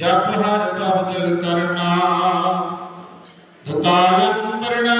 ਜਪ ਹਰ ਕਹ ਕਰਨਾ ਦੁਕਾਰੰ ਵਰਣਾਸੀ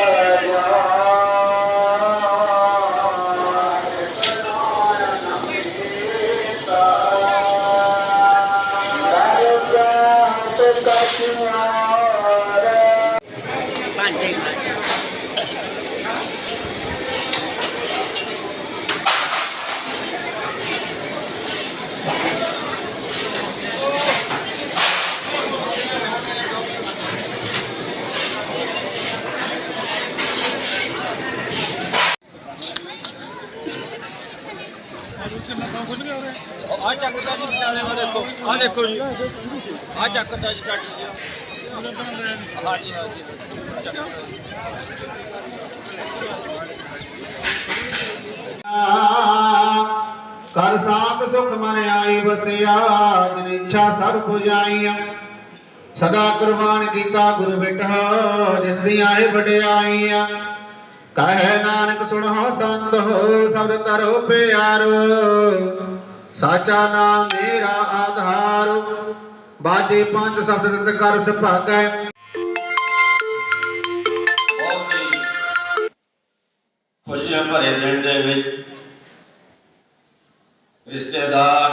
ਅੰਗ ਸੰਗੇ ਆਤਮ ਨੰਦੇ ਭੁਤੇ ਸੁਭਾਵ ਆ ਚੱਕਦਾ ਜੀ ਨਾਲੇ ਵਾ ਦੇਖੋ ਆ ਦੇਖੋ ਜੀ। ਆ ਚੱਕਦਾ ਜੀ ਸਾਡੀ ਜੀ। ਹਾਂਜੀ ਹਾਂਜੀ। ਕਰ ਸਾਧ ਸੁਖ ਮਨ ਆਈ ਬਸਿਆ ਜਿਨ ਇੱਛਾ ਸਭ ਪੁਜਾਈਆਂ। ਸਦਾ ਕੁਰਬਾਨ ਕੀਤਾ ਗੁਰ ਬਿਟਹੁ, ਜਿਸ ਦੀ ਆਏ ਵਡਿਆਈਆਂ। ਕਹੈ ਨਾਨਕ ਸੁਣੋ ਸੰਤ ਹੋ ਸਬਦ ਤਰੋ ਪਿਆਰੋ। ਸਾਚਾ ਨਾਮ ਮੇਰਾ ਆਧਾਰ, ਬਾਜੇ ਪੰਜ ਸ਼ਬਦ ਤਤ ਕਰ ਸੁਭਾਗੈ। ਖੁਸ਼ੀਆਂ ਭਰੇ ਦਿਨ ਦੇ ਵਿੱਚ ਰਿਸ਼ਤੇਦਾਰ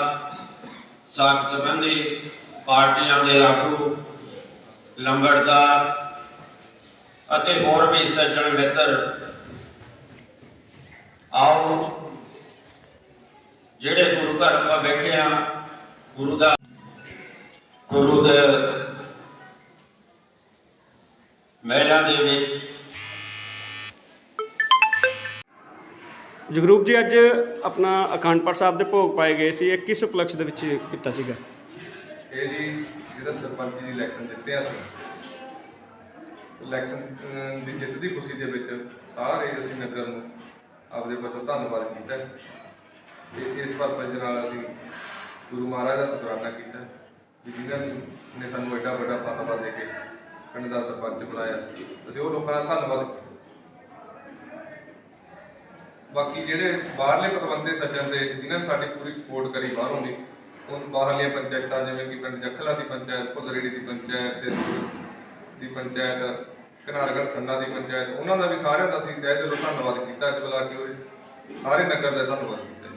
ਸਾਥ ਸੰਬੰਧੀ ਪਾਰਟੀਆਂ ਦੇ ਆਗੂ, ਲੰਬੜਦਾਰ ਅਤੇ ਹੋਰ ਵੀ ਸੱਜਣ ਮਿੱਤਰ ਆਓ ਜਿਹੜੇ ਗੁਰੂ ਘਰ ਆਪਾਂ ਬੈਠੇ ਆ ਗੁਰੂ ਦਾ ਗੁਰੂ ਦੇ ਮਹਿਲਾਂ ਦੇ ਵਿੱਚ। ਜਗਰੂਪ ਜੀ ਅੱਜ ਆਪਣਾ ਅਖੰਡ ਪਾਠ ਸਾਹਿਬ ਦੇ ਭੋਗ ਪਾਏ ਗਏ ਸੀ। ਇਹ ਕਿਸ ਉਪਲਕਸ਼ ਦੇ ਵਿੱਚ ਕੀਤਾ ਸੀਗਾ? ਇਹ ਜੀ ਜਿਹੜਾ ਸਰਪੰਚ ਦੀ ਇਲੈਕਸ਼ਨ ਜਿੱਤਿਆ ਸੀ ਇਲੈਕਸ਼ਨ ਦੀ ਜਿੱਤ ਦੀ ਖੁਸ਼ੀ ਦੇ ਵਿੱਚ ਸਾਰੇ ਅਸੀਂ ਨਗਰ ਨੂੰ ਆਪਦੇ ਵੱਲੋਂ ਧੰਨਵਾਦ ਕੀਤਾ। ਤੇ ਇਸ ਪਰਪਸ ਨਾਲ ਅਸੀਂ ਗੁਰੂ ਮਹਾਰਾਜ ਦਾ ਸ਼ੁਕਰਾਨਾ ਕੀਤਾ ਹੈ ਜਿਨ੍ਹਾਂ ਨੇ ਸਾਨੂੰ ਐਡਾ ਵੱਡਾ ਫਤਵਾ ਦੇ ਕੇ ਪਿੰਡ ਦਾ ਸਰਪੰਚ ਬਣਾਇਆ। ਅਸੀਂ ਉਹ ਲੋਕਾਂ ਦਾ ਧੰਨਵਾਦ ਕੀਤਾ। ਬਾਕੀ ਜਿਹੜੇ ਬਾਹਰਲੇ ਪਤਵੰਤੇ ਸੱਜਣ ਦੇ, ਜਿਨ੍ਹਾਂ ਨੇ ਸਾਡੀ ਪੂਰੀ ਸਪੋਰਟ ਕਰੀ ਬਾਹਰੋਂ ਦੀ, ਉਹ ਬਾਹਰਲੀਆਂ ਪੰਚਾਇਤਾਂ ਜਿਵੇਂ ਕਿ ਪਿੰਡ ਜੱਖਲਾ ਦੀ ਪੰਚਾਇਤ ਭੁੱਲਰੇੜੀ ਦੀ ਪੰਚਾਇਤ, ਸਿਰਪੁਰ ਦੀ ਪੰਚਾਇਤ ਕਨਾਰਗੜ ਸੰਨਾ ਦੀ ਪੰਚਾਇਤ, ਉਹਨਾਂ ਦਾ ਵੀ ਸਾਰਿਆਂ ਦਾ ਅਸੀਂ ਤਹਿ ਦਿਲੋਂ ਧੰਨਵਾਦ ਕੀਤਾ, ਅੱਜ ਬੁਲਾ ਕੇ ਉਹ ਸਾਰੇ ਨਗਰ ਦਾ ਧੰਨਵਾਦ ਕੀਤਾ।